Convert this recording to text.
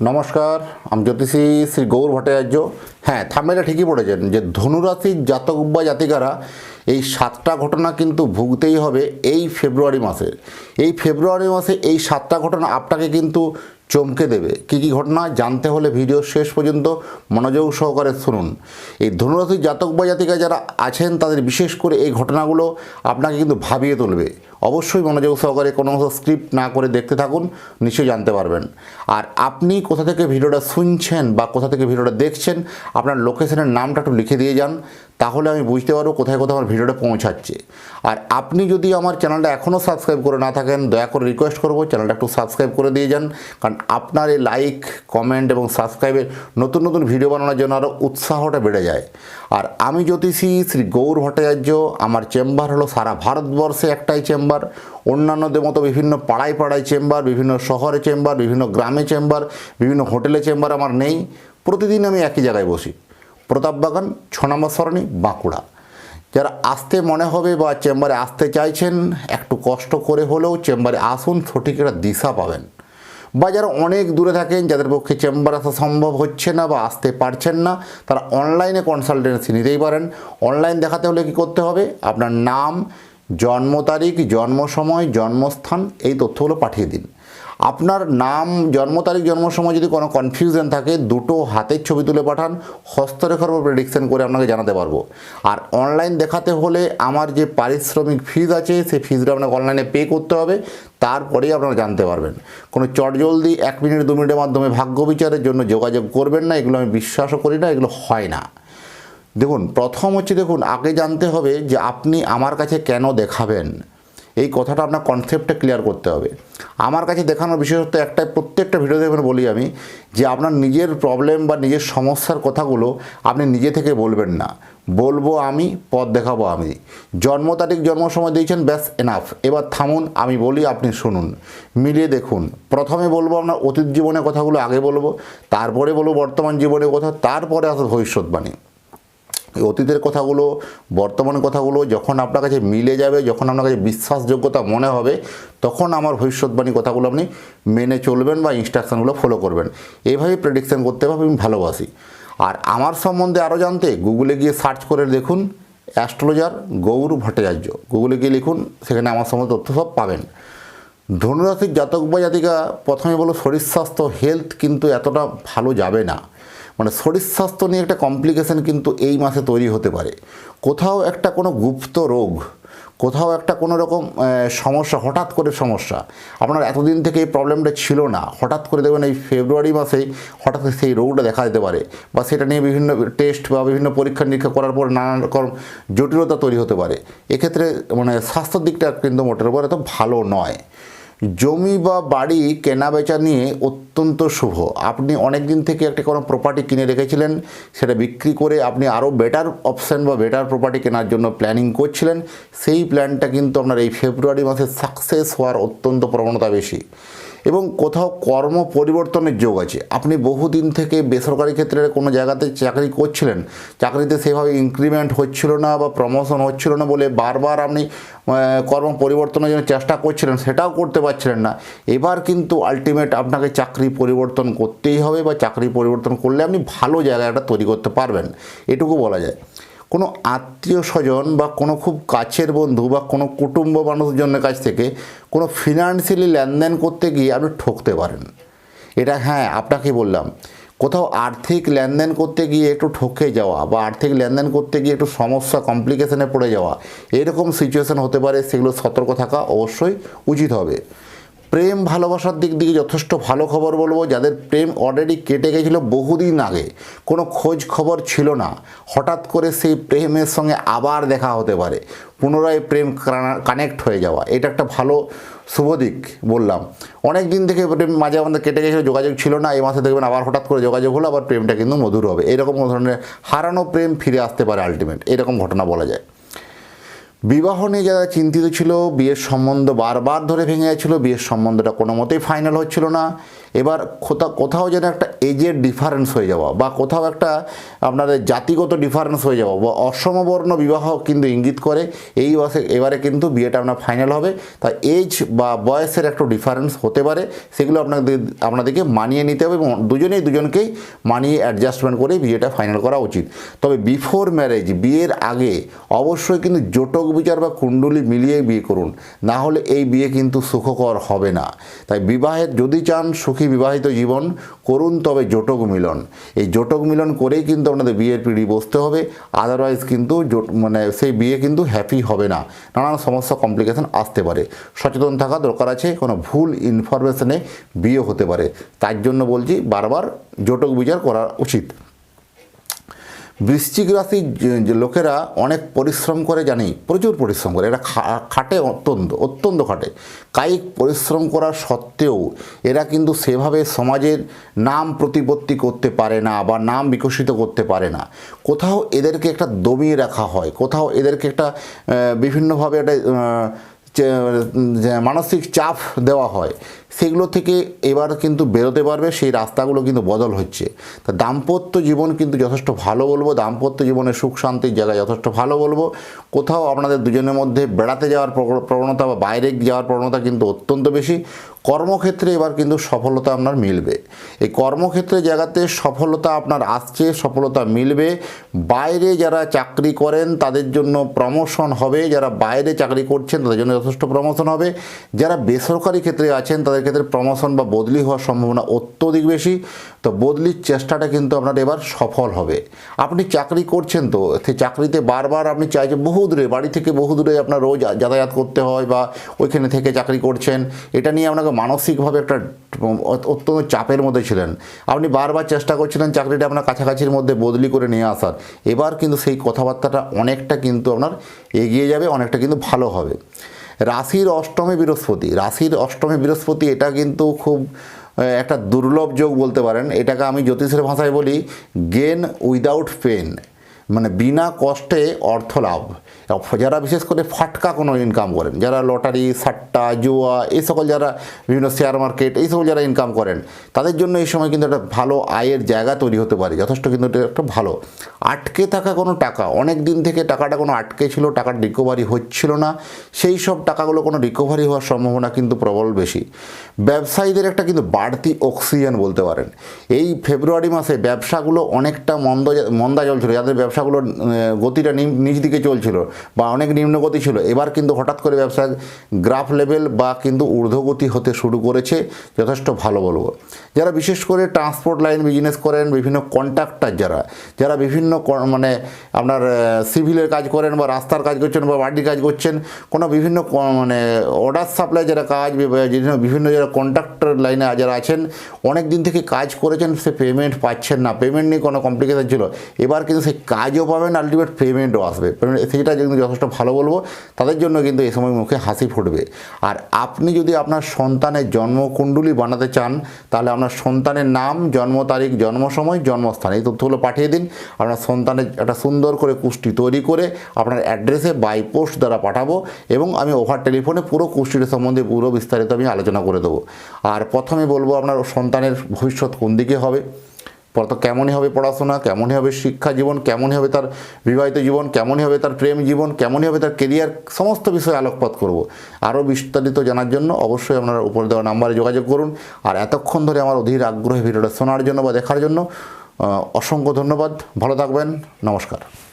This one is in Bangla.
নমস্কার, আমি জ্যোতিষী শ্রী গৌর ভট্টাচার্য। হ্যাঁ থামেলা ঠিকই পড়েছেন যে ধনুরাশির জাতক বা জাতিকারা এই সাতটা ঘটনা কিন্তু ভুগতেই হবে এই ফেব্রুয়ারি মাসে। এই ফেব্রুয়ারি মাসে এই সাতটা ঘটনা আপনাকে কিন্তু চমকে দেবে। কী কী ঘটনা জানতে হলে ভিডিও শেষ পর্যন্ত মনোযোগ সহকারে শুনুন। এই ধনুরাশির জাতক বা জাতিকা যারা আছেন, তাদের বিশেষ করে এই ঘটনাগুলো আপনাকে কিন্তু ভাবিয়ে তুলবে। অবশ্যই মনোযোগ সহকারে কোনো স্ক্রিপ্ট না করে দেখতে থাকুন, নিশ্চয়ই জানতে পারবেন। আর আপনি কোথা থেকে ভিডিওটা শুনছেন বা কোথা থেকে ভিডিওটা দেখছেন, আপনার লোকেশনের নামটা একটু লিখে দিয়ে যান, তাহলে আমি বুঝতে পারব কোথায় কোথায় আমার ভিডিওটা পৌঁছাচ্ছে। আর আপনি যদি আমার চ্যানেলটা এখনও সাবস্ক্রাইব করে না থাকেন, দয়া করে রিকোয়েস্ট করব চ্যানেলটা একটু সাবস্ক্রাইব করে দিয়ে যান, কারণ আপনার এই লাইক কমেন্ট এবং সাবস্ক্রাইবের নতুন নতুন ভিডিও বানানোর জন্য আরও উৎসাহটা বেড়ে যায়। আর আমি জ্যোতিষী শ্রী গৌর ভট্টাচার্য, আমার চেম্বার হলো সারা ভারতবর্ষে একটাই চেম্বার অন্যান্যদের মতো বিভিন্ন পাড়ায় পাড়ায় চেম্বার, বিভিন্ন শহরে চেম্বার, বিভিন্ন গ্রামে চেম্বার, বিভিন্ন হোটেলে চেম্বার আমার নেই। প্রতিদিন আমি একই জায়গায় বসি। প্রতাপবাগান ছ নম্বর সরণি, বাঁকুড়া। যারা আসতে মনে হবে বা চেম্বারে আসতে চাইছেন, একটু কষ্ট করে হলেও চেম্বারে আসুন, সঠিক একটা দিশা পাবেন। বা যারা অনেক দূরে থাকেন, যাদের পক্ষে চেম্বার আসা সম্ভব হচ্ছে না বা আসতে পারছেন না, তারা অনলাইনে কনসালটেন্সি নিতেই পারেন। অনলাইন দেখাতে হলে কি করতে হবে? আপনার নাম জন্ম তারিখ, জন্ম সময়, জন্মস্থান, এই তথ্যগুলো পাঠিয়ে দিন। আপনার নাম, জন্ম তারিখ, জন্ম সময় যদি কোনো কনফিউশন থাকে, দুটো হাতের ছবি তুলে পাঠান, হস্তরেখার উপর প্রেডিকশন করে আপনাকে জানাতে পারব। আর অনলাইন দেখাতে হলে আমার যে পারিশ্রমিক ফিজ আছে, সেই ফিজটা আপনাকে অনলাইনে পে করতে হবে, তারপরেই আপনারা জানতে পারবেন। কোনো চটজলদি এক মিনিট, দু মিনিটের মাধ্যমে ভাগ্য বিচারের জন্য যোগাযোগ করবেন না, এগুলো আমি বিশ্বাসও করি না, এগুলো হয় না। দেখুন, প্রথম হচ্ছে দেখুন, আগে জানতে হবে যে আপনি আমার কাছে কেন দেখাবেন। এই কথাটা আপনার কনসেপ্টটা ক্লিয়ার করতে হবে। আমার কাছে দেখানোর বিশেষত্ব একটাই প্রত্যেকটা ভিডিও দেখবেন বলি আমি, যে আপনার নিজের প্রবলেম বা নিজের সমস্যার কথাগুলো আপনি নিজে থেকে বলবেন না। বলব আমি, পথ দেখাবো আমি। জন্ম তারিখ, জন্ম সময় দিয়েছেন, ব্যাস এনাফ এবার থামুন, আমি বলি, আপনি শুনুন। মিলিয়ে দেখুন। প্রথমে বলব আপনার অতীত জীবনের কথাগুলো, আগে বলব, তারপরে বলব বর্তমান জীবনের কথা, তারপরে আসলে ভবিষ্যৎবাণী। অতীতের কথাগুলো বর্তমানের কথাগুলো যখন আপনার কাছে মিলে যাবে, যখন আপনার কাছে বিশ্বাসযোগ্যতা মনে হবে, তখন আমার ভবিষ্যৎবাণী কথাগুলো আপনি মেনে চলবেন বা ইনস্ট্রাকশানগুলো ফলো করবেন। এইভাবেই প্রেডিকশান করতে হবে, আমি ভালোবাসি। আর আমার সম্বন্ধে আরও জানতে গুগলে গিয়ে সার্চ করে দেখুন অ্যাস্ট্রোলজার গৌর ভট্টাচার্য। গুগলে গিয়ে লিখুন, সেখানে আমার সম্বন্ধে তথ্য সব পাবেন। ধনুরাশির জাতক বা জাতিকা প্রথমে বলো শরীর স্বাস্থ্য হেলথ কিন্তু এতটা ভালো যাবে না। মানে শরীর স্বাস্থ্য নিয়ে একটা কমপ্লিকেশান কিন্তু এই মাসে তৈরি হতে পারে। কোথাও একটা কোনো গুপ্ত রোগ, কোথাও একটা কোনো রকম সমস্যা, হঠাৎ করে সমস্যা। আপনার এতদিন থেকে এই প্রবলেমটা ছিল না। হঠাৎ করে দেখবেন এই ফেব্রুয়ারি মাসেই হঠাৎ সেই রোগটা দেখা দিতে পারে বা সেটা নিয়ে বিভিন্ন টেস্ট বা বিভিন্ন পরীক্ষা নিরীক্ষা করার পর নানান রকম জটিলতা তৈরি হতে পারে। এক্ষেত্রে মানে স্বাস্থ্যের দিকটা কিন্তু মোটের উপর এত ভালো নয়। জমি বা বাড়ি কেনা বেচা নিয়ে অত্যন্ত শুভ। আপনি অনেক দিন থেকে একটা কোনো প্রপার্টি কিনে রেখেছিলেন, সেটা বিক্রি করে আপনি আরও বেটার অপশান বা বেটার প্রপার্টি কেনার জন্য প্ল্যানিং করছিলেন, সেই প্ল্যানটা কিন্তু আপনার এই ফেব্রুয়ারি মাসে সাকসেস হওয়ার অত্যন্ত প্রবণতা বেশি। এবং কোথাও কর্ম পরিবর্তনের যোগ আছে। আপনি বহুদিন থেকে বেসরকারি ক্ষেত্রে কোনো জায়গাতে চাকরি করছিলেন, চাকরিতে সেভাবে ইনক্রিমেন্ট হচ্ছিল না বা প্রমোশন হচ্ছিল না বলে বারবার আপনি কর্ম পরিবর্তনের জন্য চেষ্টা করছিলেন, সেটাও করতে পারছিলেন না। এবার কিন্তু আলটিমেট আপনাকে চাকরি পরিবর্তন করতেই হবে বা চাকরি পরিবর্তন করলে আপনি ভালো জায়গাটা তৈরি করতে পারবেন। এটুকু বলা যায়। কোনো আত্মীয় স্বজন বা কোনো খুব কাছের বন্ধু বা কোনো কুটুম্ব মানুষজনের কাছ থেকে কোনো ফিনান্সিয়ালি লেনদেন করতে গিয়ে আপনি ঠকতে পারেন। এটা হ্যাঁ আপনাকে বললাম, কোথাও আর্থিক লেনদেন করতে গিয়ে একটু ঠকে যাওয়া বা আর্থিক লেনদেন করতে গিয়ে একটু সমস্যা কমপ্লিকেশনে পড়ে যাওয়া, এরকম সিচুয়েশান হতে পারে, সেগুলো সতর্ক থাকা অবশ্যই উচিত হবে। প্রেম ভালোবাসার দিক দিয়ে যথেষ্ট ভালো খবর বলব। যাদের প্রেম অলরেডি কেটে গেছিল বহুদিন আগে, কোনো খোঁজ খবর ছিল না। হঠাৎ করে সেই প্রেমের সঙ্গে আবার দেখা হতে পারে। পুনরায় প্রেম কানেক্ট হয়ে যাওয়া। এটা একটা ভালো, শুভ দিক বললাম। অনেক দিন থেকে প্রেম মাঝে আমাদের কেটে গেছিল, যোগাযোগ ছিল না। এই মাসে দেখবেন আবার হঠাৎ করে যোগাযোগ হলো, আবার প্রেমটা কিন্তু মধুর হবে। এরকম ধরনের হারানো প্রেম ফিরে আসতে পারে আলটিমেট এরকম ঘটনা বলা যায়। বিবাহ নিয়ে যারা চিন্তিত ছিল, বিয়ের সম্বন্ধ বারবার ধরে ভেঙে যাচ্ছিল বিয়ের সম্বন্ধটা কোনো মতেই ফাইনাল হচ্ছিল না। এবার কোথাও কোথাও যেন একটা এজের ডিফারেন্স হয়ে যাওয়া বা কোথাও একটা আপনাদের জাতিগত ডিফারেন্স হয়ে যাওয়া বা অসমবর্ণ বিবাহ কিন্তু ইঙ্গিত করে, এই বছর এবারে কিন্তু বিয়েটা আপনার ফাইনাল হবে। তা এজ বা বয়সের একটা ডিফারেন্স হতে পারে, সেগুলো আপনাদের আপনাদেরকে মানিয়ে নিতে হবে এবং দুজনেই দুজনকেই মানিয়ে অ্যাডজাস্টমেন্ট করে বিয়েটা ফাইনাল করা উচিত। তবে বিফোর ম্যারেজ বিয়ের আগে অবশ্যই কিন্তু জোটক বিচার বা কুণ্ডলী মিলিয়ে বিয়ে করুন। না হলে এই বিয়ে কিন্তু সুখকর হবে না। তাই বিবাহের যদি চান সুখী বিবাহিত জীবন, করুন তবে জোটক মিলন। এই জোটক মিলন করেই কিন্তু আপনাদের বিয়ের পিঁড়ি বসতে হবে। আদারওয়াইজ কিন্তু মানে সেই বিয়ে কিন্তু হ্যাপি হবে না। নানান সমস্যা কমপ্লিকেশন আসতে পারে। সচেতন থাকা দরকার আছে, কোনো ভুল ইনফরমেশনে বিয়ে হতে পারে। তার জন্য বলছি বারবার জোটক বিচার করা উচিত। বৃশ্চিক রাশির লোকেরা অনেক পরিশ্রম করে জানি প্রচুর পরিশ্রম করে। এরা খাটে অত্যন্ত অত্যন্ত খাটে। কায়িক পরিশ্রম করা সত্ত্বেও এরা কিন্তু সেভাবে সমাজের নাম প্রতিপত্তি করতে পারে না বা নাম বিকশিত করতে পারে না। কোথাও এদেরকে একটা দমিয়ে রাখা হয়, কোথাও এদেরকে একটা বিভিন্নভাবে একটা মানসিক চাপ দেওয়া হয়। সেগুলো থেকে এবার কিন্তু বেরোতে পারবে, সেই রাস্তাগুলো কিন্তু বদল হচ্ছে। তা দাম্পত্য জীবন কিন্তু যথেষ্ট ভালো বলব, দাম্পত্য জীবনের সুখ শান্তির জায়গায় যথেষ্ট ভালো বলব। কোথাও আপনাদের দুজনের মধ্যে বেড়াতে যাওয়ার প্রবণতা বা বাইরে যাওয়ার প্রবণতা কিন্তু অত্যন্ত বেশি। কর্মক্ষেত্রে এবার কিন্তু সফলতা আপনার মিলবে। এই কর্মক্ষেত্রে জায়গাতে সফলতা আপনার আসছে, সফলতা মিলবে। বাইরে যারা চাকরি করেন, তাদের জন্য প্রমোশন হবে। যারা বাইরে চাকরি করছেন, তাদের জন্য যথেষ্ট প্রমোশন হবে। যারা বেসরকারি ক্ষেত্রে আছেন, তাদের ক্ষেত্রে প্রমোশন বা বদলি হওয়ার সম্ভাবনা অত্যধিক বেশি। তো বদলির চেষ্টাটা কিন্তু আপনার এবার সফল হবে। আপনি চাকরি করছেন তো সেই চাকরিতে বারবার আপনি চাইছেন বহু দূরে, বাড়ি থেকে বহু দূরে আপনার রোজ যাতায়াত করতে হয় বা ওইখানে থেকে চাকরি করছেন। এটা নিয়ে আপনাকে মানসিকভাবে একটা অত- অত্যন্ত চাপের মধ্যে ছিলেন। আপনি বারবার চেষ্টা করছিলেন চাকরিটা আপনার কাছাকাছির মধ্যে বদলি করে নিয়ে আসার। এবার কিন্তু সেই কথাবার্তাটা অনেকটা কিন্তু আপনার এগিয়ে যাবে, অনেকটা কিন্তু ভালো হবে। রাশির অষ্টমে বৃহস্পতি। রাশির অষ্টমে বৃহস্পতি এটা কিন্তু খুব একটা দুর্লভ যোগ বলতে পারেন। এটাকে আমি জ্যোতিষের ভাষায় বলি গেন উইদাউট পেন মানে বিনা কষ্টে অর্থ লাভ। যারা বিশেষ করে ফাটকা কোনো ইনকাম করেন, যারা লটারি সাট্টা, জুয়া, এই সকল যারা বিভিন্ন শেয়ার মার্কেট এই সকল যারা ইনকাম করেন, তাদের জন্য এই সময় কিন্তু একটা ভালো আয়ের জায়গা তৈরি হতে পারে। যথেষ্ট কিন্তু এটা একটা ভালো। আটকে থাকা কোনো টাকা, অনেক দিন থেকে টাকাটা কোনো আটকে ছিল, টাকার রিকভারি হচ্ছিল না, সেই সব টাকাগুলো কোনো রিকভারি হওয়ার সম্ভাবনা কিন্তু প্রবল বেশি। ব্যবসায়ীদের একটা কিন্তু বাড়তি অক্সিজেন বলতে পারেন। এই ফেব্রুয়ারি মাসে ব্যবসাগুলো অনেকটা মন্দ, মন্দা চলছিল যাদের ব্যবসাগুলো আহ, গতিটা নিচ দিকে চলছিল বা অনেক নিম্নগতি ছিল। এবার কিন্তু হঠাৎ করে ব্যবসা গ্রাফ লেভেল বা কিন্তু ঊর্ধ্বগতি হতে শুরু করেছে যথেষ্ট ভালো বলব। যারা বিশেষ করে ট্রান্সপোর্ট লাইন বিজনেস করেন বিভিন্ন কন্ট্রাক্টর যারা যারা বিভিন্ন মানে আপনার সিভিলের কাজ করেন বা রাস্তার কাজ করছেন বা বাড়ির কাজ করছেন কোনো বিভিন্ন মানে অর্ডার সাপ্লাই যারা কাজ বিভিন্ন- যারা কন্ট্রাক্টর লাইনে যারা আছেন অনেক দিন থেকে কাজ করেছেন সে পেমেন্ট পাচ্ছেন না। পেমেন্ট নিয়ে কোনো কমপ্লিকেশন ছিল। এবার কিন্তু সেই কাজও পাবেন আলটিমেট পেমেন্টও আসবে। সেটা কিন্তু যথেষ্ট ভালো বলব, তাদের জন্য কিন্তু এই সময় মুখে হাসি ফুটবে। আর আপনি যদি আপনার সন্তানের জন্মকুণ্ডলী বানাতে চান, তাহলে আপনার সন্তানের নাম, জন্ম তারিখ, জন্ম সময়, জন্মস্থান, এই তথ্যগুলো পাঠিয়ে দিন। আপনার সন্তানের একটা সুন্দর করে কুষ্টি তৈরি করে আপনার অ্যাড্রেসে বাই পোস্ট দ্বারা পাঠাবো এবং আমি ওভার টেলিফোনে পুরো কুষ্টির সম্বন্ধে পুরো বিস্তারিত আমি আলোচনা করে দেবো। আর প্রথমে বলব আপনার সন্তানের ভবিষ্যৎ কোন দিকে হবে? তো কেমনই হবে পড়াশোনা? কেমনই হবে শিক্ষা জীবন? কেমনই হবে তার বিবাহিত জীবন? কেমনই হবে তার প্রেম জীবন? কেমনই হবে তার কেরিয়ার সমস্ত বিষয়ে আলোকপাত করব। আরও বিস্তারিত জানার জন্য অবশ্যই আপনারা উপরে দেওয়া নাম্বারে যোগাযোগ করুন। আর এতক্ষণ ধরে আমার অধীর আগ্রহে ভিডিওটা শোনার জন্য বা দেখার জন্য অসংখ্য ধন্যবাদ। ভালো থাকবেন। নমস্কার।